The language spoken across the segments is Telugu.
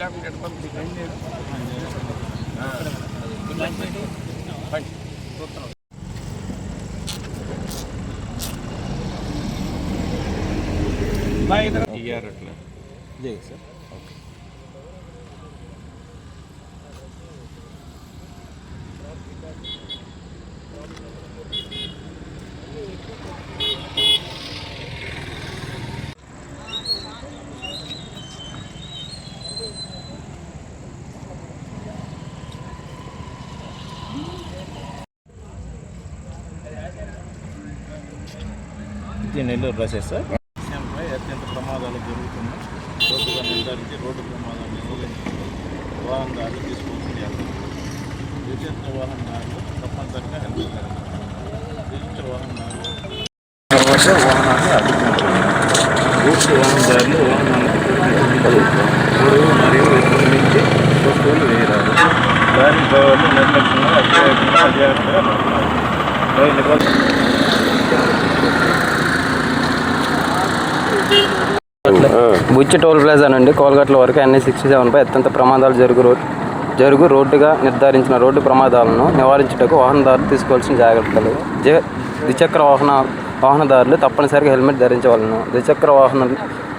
లేకుండా ఎట్లా పంపించండి? ఇది నెల్లూరు బస్సెస్ సార్. విషయంపై అత్యంత ప్రమాదాలు జరుగుతున్నాయి రోడ్డుగా నిర్ధారించి రోడ్డు ప్రమాదాలు నిరోధించి వాహనదారులు తీసుకోవాల్సిన ద్విచక్ర వాహనదారులు తప్పనిసరిగా హెల్మెట్ ద్విచక్ర వాహనదారులు వాహనాన్ని అడ్డుకుంటున్నారు గూడ్స్ వాహనదారులు వాహనాలకు పొడవు మరియు ఎత్తుల నుంచి వస్తువులు వేయరాదు. దారి డ్రైవర్లు నిర్లక్ష్యంగా అత్యధికంగా అజాగ్రత్తగా నడపాలి పై నిబంధన బుచ్చి టోల్ ప్లాజా నుండి కోల్గట్ల వరకు ఎన్ఏ సిక్స్టీ సెవెన్పై అత్యంత ప్రమాదాలు జరుగు రోడ్ జరుగు రోడ్డుగా నిర్ధారించిన రోడ్డు ప్రమాదాలను నివారించుటకు వాహనదారులు తీసుకోవాల్సిన జాగ్రత్తలు ద్విచక్ర వాహన వాహనదారులు తప్పనిసరిగా హెల్మెట్ ధరించవలను. ద్విచక్ర వాహన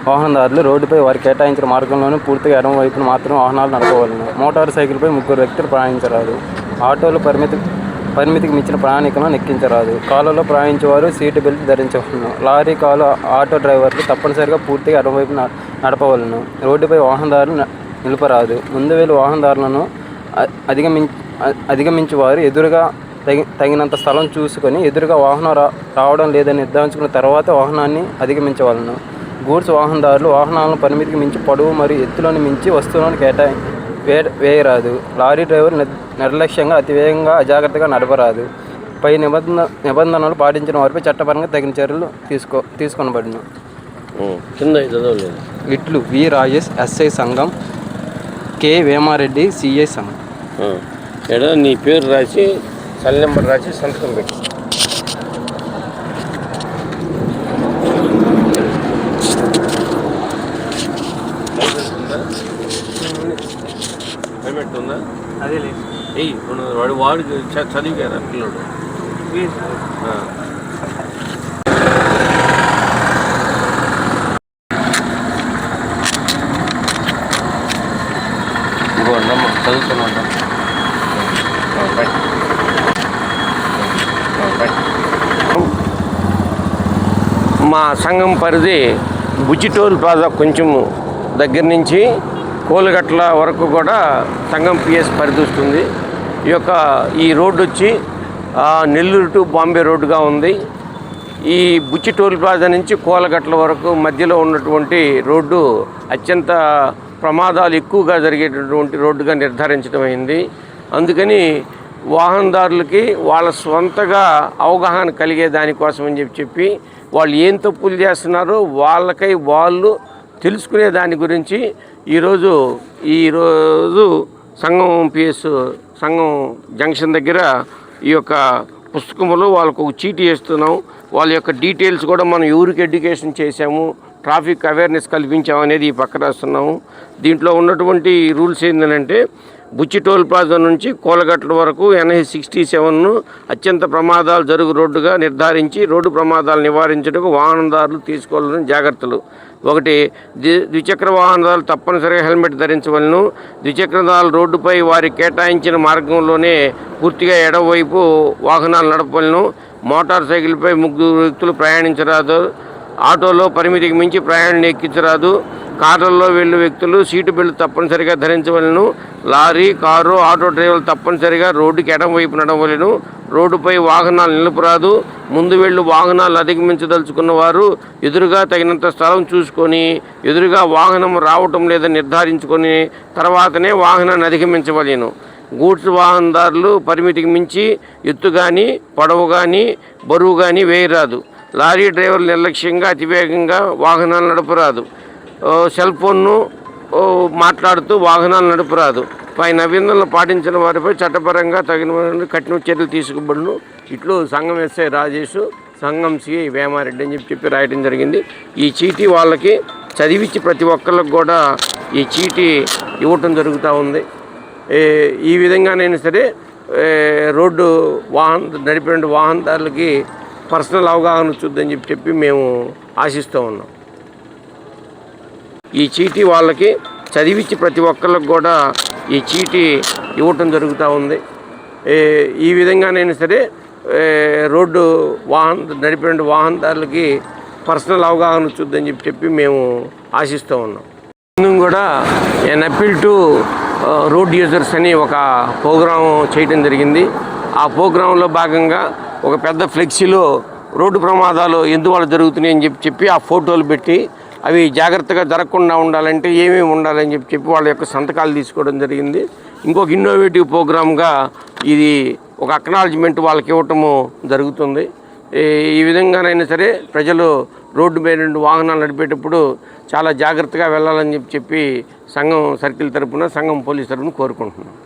వాహనదారులు రోడ్డుపై వారు కేటాయించిన మార్గంలోనే పూర్తిగా ఎడమ వైపున మాత్రమే వాహనాలు నడపవలను. మోటార్ సైకిల్పై ముగ్గురు వ్యక్తులు ప్రయాణించరాదు. ఆటోలు పరిమితి పరిమితికి మించిన ప్రయాణికులను ఎక్కించరాదు కాలలో ప్రయాణించేవారు సీటు బెల్ట్ ధరించవలను. లారీ కాలు ఆటో డ్రైవర్లు తప్పనిసరిగా పూర్తిగా ఎడమవైపు నడపవలను. రోడ్డుపై వాహనదారులు నిలుపరాదు నిలపరాదు. ముందు వేలు వాహనదారులను అధిగమించి అధిగమించి వారు ఎదురుగా తగి తగినంత స్థలం చూసుకొని ఎదురుగా వాహనం రా రావడం లేదని నిర్ధారించుకున్న తర్వాత వాహనాన్ని అధిగమించవలను. గూడ్స్ వాహనదారులు వాహనాలను పరిమితికి మించి పొడవు మరియు ఎత్తులను మించి వస్తువులను కేటాయి వే వేయరాదు. లారీ డ్రైవర్ నిర్లక్ష్యంగా అతివేగంగా అజాగ్రత్తగా నడపరాదు. పై నిబంధన నిబంధనలు పాటించిన వారిపై చట్టపరంగా తగిన చర్యలు తీసుకో తీసుకొనబడిన. కింద చదవలేదు. ఇట్లు వి రాజేష్ ఎస్ఐ సంఘం కె వేమారెడ్డి సిఐ సంఘం. ఎడ నీ పేరు రాసి సెల్ నెంబర్ రాసి సంతకం పెట్టి. హెల్మెట్ ఉందా? అదే లేదు. వాడు వాడికి చ- చదివి కదా పిల్లడు. ఆ. ఇంకో అమ్మ ఉంటాం మా సంఘం పరిధి బుచ్చిటోల్ ప్లాజా కొంచెం దగ్గర నుంచి కోలగట్ల వరకు కూడా సంఘం పిఎస్ పరిధి వస్తుంది. ఈ యొక్క ఈ రోడ్డు వచ్చి నెల్లూరు టు బాంబే రోడ్డుగా ఉంది. ఈ బుచ్చి టోల్ ప్లాజా నుంచి కోలగట్ల వరకు మధ్యలో ఉన్నటువంటి రోడ్డు అత్యంత ప్రమాదాలు ఎక్కువగా జరిగేటటువంటి రోడ్డుగా నిర్ధారించడం అయింది. అందుకని వాహనదారులకి వాళ్ళ సొంతగా అవగాహన కలిగే దానికోసం అని చెప్పి చెప్పి వాళ్ళు ఏం తప్పులు చేస్తున్నారో వాళ్ళకై వాళ్ళు తెలుసుకునే దాని గురించి ఈరోజు ఈరోజు సంఘం పిఎస్ సంఘం జంక్షన్ దగ్గర ఈ యొక్క పుస్తకంలో వాళ్ళకు ఒక చీటీ వేస్తున్నాం వాళ్ళ యొక్క డీటెయిల్స్ కూడా మనం ఎవరికి ఎడ్యుకేషన్ చేశాము. ట్రాఫిక్ అవేర్నెస్ కల్పించామనేది ఈ పక్క రాస్తున్నాము. దీంట్లో ఉన్నటువంటి రూల్స్ ఏంటంటే బుచ్చి టోల్ ప్లాజా నుంచి కోలగట్ల వరకు ఎన్ఐ సిక్స్టీ సెవెన్ను అత్యంత ప్రమాదాలు జరుగు రోడ్డుగా నిర్ధారించి రోడ్డు ప్రమాదాలు నివారించడానికి వాహనదారులు తీసుకోవాలని జాగ్రత్తలు. ఒకటి ద్వి ద్విచక్ర వాహనదారులు తప్పనిసరిగా హెల్మెట్ ధరించవలను. ద్విచక్రదారులు రోడ్డుపై వారి కేటాయించిన మార్గంలోనే పూర్తిగా ఎడవైపు వాహనాలు నడపవలను. మోటార్ సైకిల్పై ముగ్గురు వ్యక్తులు ప్రయాణించరాదు. ఆటోలో పరిమితికి మించి ప్రయాణాన్ని ఎక్కించరాదు. కార్లలో వెళ్ళు వ్యక్తులు సీటు బెల్ట్ తప్పనిసరిగా ధరించవలను. లారీ కారు ఆటో డ్రైవర్లు తప్పనిసరిగా రోడ్డుకి ఎడం వైపు నడవలను. రోడ్డుపై వాహనాలు నిలుపురాదు. ముందు వెళ్ళు వాహనాలు అధిగమించదలుచుకున్న వారు ఎదురుగా తగినంత స్థలం చూసుకొని ఎదురుగా వాహనం రావటం లేదని నిర్ధారించుకొని తర్వాతనే వాహనాన్ని అధిగమించవలేను. గూడ్స్ వాహనదారులు పరిమితికి మించి ఎత్తు కానీ పొడవు కానీ బరువు కానీ వేయరాదు. లారీ డ్రైవర్లు నిర్లక్ష్యంగా అతివేగంగా వాహనాలు నడపరాదు సెల్ ఫోన్ను మాట్లాడుతూ వాహనాలు నడపరాదు పై నవీనలు పాటించిన వారిపై చట్టపరంగా తగిన కఠిన చర్యలు తీసుకోబడును ఇట్లు సంఘం ఎస్ఐ రాజేష్ సంఘం సిఐ వేమారెడ్డి అని చెప్పి చెప్పి రాయడం జరిగింది. ఈ చీటీ వాళ్ళకి చదివించి ప్రతి ఒక్కరికి కూడా ఈ చీటీ ఇవ్వటం జరుగుతూ ఉంది. ఈ విధంగానైనా సరే రోడ్డు వాహన నడిపే వాహనదారులకి పర్సనల్ అవగాహన వచ్చుద్దని చెప్పి చెప్పి మేము ఆశిస్తూ ఉన్నాం. ఈ చీటీ వాళ్ళకి చదివించి ప్రతి ఒక్కరికి కూడా ఈ చీటీ ఇవ్వటం జరుగుతూ ఉంది. ఈ విధంగానైనా సరే రోడ్డు వాహన నడిపే వాహనదారులకి పర్సనల్ అవగాహన వచ్చుద్దని చెప్పి చెప్పి మేము ఆశిస్తూ ఉన్నాం. ముందు కూడా an appeal to road users అని ఒక ప్రోగ్రాం చేయడం జరిగింది. ఆ ప్రోగ్రాంలో భాగంగా ఒక పెద్ద ఫ్లెక్సీలో రోడ్డు ప్రమాదాలు ఎందువల్ల జరుగుతున్నాయి అని చెప్పి చెప్పి ఆ ఫోటోలు పెట్టి అవి జాగ్రత్తగా జరగకుండా ఉండాలంటే ఏమేమి ఉండాలని చెప్పి చెప్పి వాళ్ళ యొక్క సంతకాలు తీసుకోవడం జరిగింది. ఇంకొక ఇన్నోవేటివ్ ప్రోగ్రామ్గా ఇది ఒక అక్నాలజ్మెంట్ వాళ్ళకి ఇవ్వటము జరుగుతుంది. ఈ- ఈ విధంగానైనా సరే ప్రజలు రోడ్డు మీద రెండు వాహనాలు నడిపేటప్పుడు చాలా జాగ్రత్తగా వెళ్ళాలని చెప్పి చెప్పి సంఘం సర్కిల్ తరపున సంఘం పోలీస్ తరపున కోరుకుంటున్నాం.